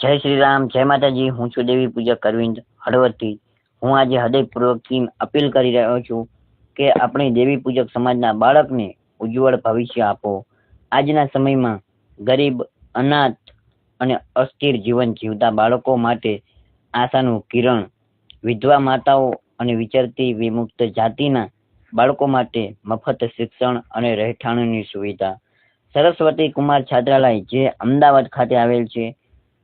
જય શ્રી રામ, જય માતાજી, હું છું દેવી પૂજક અરવિંદ હળવદથી. હું આજે હૃદયપૂર્વકથી અપીલ કરી રહ્યો છું કે આપણી દેવી પૂજક સમાજના બાળકને ઉજ્જવળ ભવિષ્ય આપો. આજના સમયમાં ગરીબ, અનાથ અને અસ્થિર જીવન જીવતા બાળકો માટે આશાનું કિરણ વિધવા માતાઓ અને વિચરતી વિમુક્ત જાતિના બાળકો માટે મફત શિક્ષણ અને રહેઠાણની સુવિધા. સરસ્વતી કુમાર છાત્રાલય જે અમદાવાદ ખાતે આવેલ છે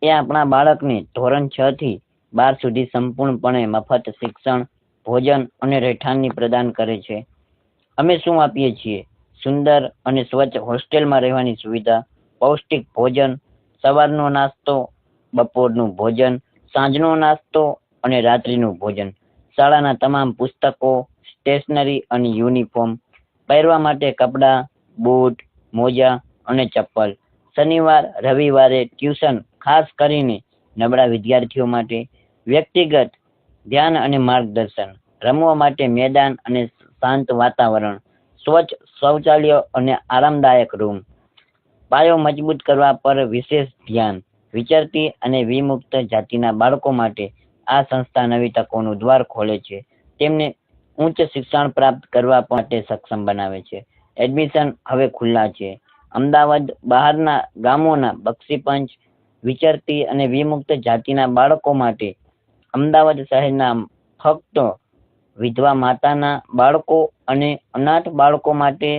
એ આપણા બાળકને ધોરણ છ થી બાર સુધી સંપૂર્ણપણે મફત શિક્ષણ, ભોજન અને રહેઠાણની પ્રદાન કરે છે. અમે શું આપીએ છીએ? સુંદર અને સ્વચ્છ હોસ્ટેલમાં રહેવાની સુવિધા, પૌષ્ટિક ભોજન, સવારનો નાસ્તો, બપોરનું ભોજન, સાંજનો નાસ્તો અને રાત્રિનું ભોજન. શાળાના તમામ પુસ્તકો, સ્ટેશનરી અને યુનિફોર્મ પહેરવા માટે કપડાં, બૂટ, મોજા અને ચપ્પલ. શનિવાર, રવિવારે ટ્યુશન ખાસ કરીને નબળા વિદ્યાર્થીઓ માટે વ્યક્તિગત ધ્યાન અને માર્ગદર્શન, રમવા માટે મેદાન અને શાંત વાતાવરણ, સ્વચ્છ શૌચાલય અને આરામદાયક રૂમ. પાયો મજબૂત કરવા પર વિશેષ ધ્યાન, વિચરતી અને વિમુક્ત જાતિના બાળકો માટે આ સંસ્થા નવી તકોનું દ્વાર ખોલે છે. તેમને ઉચ્ચ શિક્ષણ પ્રાપ્ત કરવા માટે સક્ષમ બનાવે છે. એડમિશન હવે ખુલ્લા છે. અમદાવાદ બહારના ગામોના બક્ષીપંચ વિચરતી અને વિમુક્ત જાતિના બાળકો માટે અમદાવાદ શહેરના ફક્ત વિધવા માતાના બાળકો અને અનાથ બાળકો માટે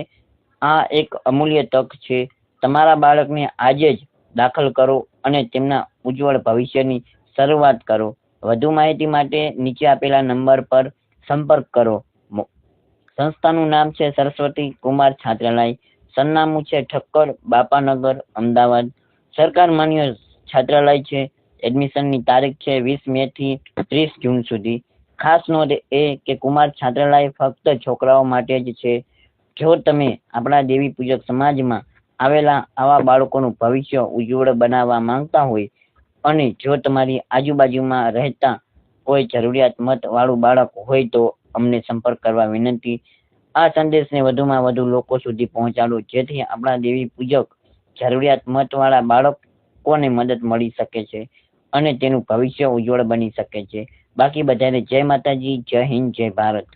આ એક અમૂલ્ય તક છે. તમારા બાળકને આજે જ દાખલ કરો અને તેમના ઉજ્જવળ ભવિષ્યની શરૂઆત કરો. વધુ માહિતી માટે નીચે આપેલા નંબર પર સંપર્ક કરો. સંસ્થાનું નામ છે સરસ્વતી કુમાર છાત્રાલય. સરનામું છે ઠક્કર બાપાનગર, અમદાવાદ. સરકાર માન્ય છાત્રાલય છે. એડમિશનની તારીખ છે વીસ મે થી ત્રીસ જૂન સુધી. ખાસ નોંધ એ કે કુમાર છાત્રાલય ફક્ત છોકરાઓ માટે જ છે. જો તમે આપણા દેવી પૂજક સમાજમાં આવેલા આવા બાળકોનું ભવિષ્ય ઉજ્જવળ બનાવવા માંગતા હોય અને જો તમારી આજુબાજુમાં રહેતા કોઈ જરૂરિયાતમંદ વાળું બાળક હોય તો અમને સંપર્ક કરવા વિનંતી. આ સંદેશને વધુમાં વધુ લોકો સુધી પહોંચાડો. જેથી આપણા દેવી પૂજક જરૂરિયાતમંદ વાળા બાળકોને મદદ મળી શકે છે અને તેનું ભવિષ્ય ઉજ્જવળ બની શકે છે. બાકી બધાને જય માતાજી, જય હિન્દ, જય ભારત.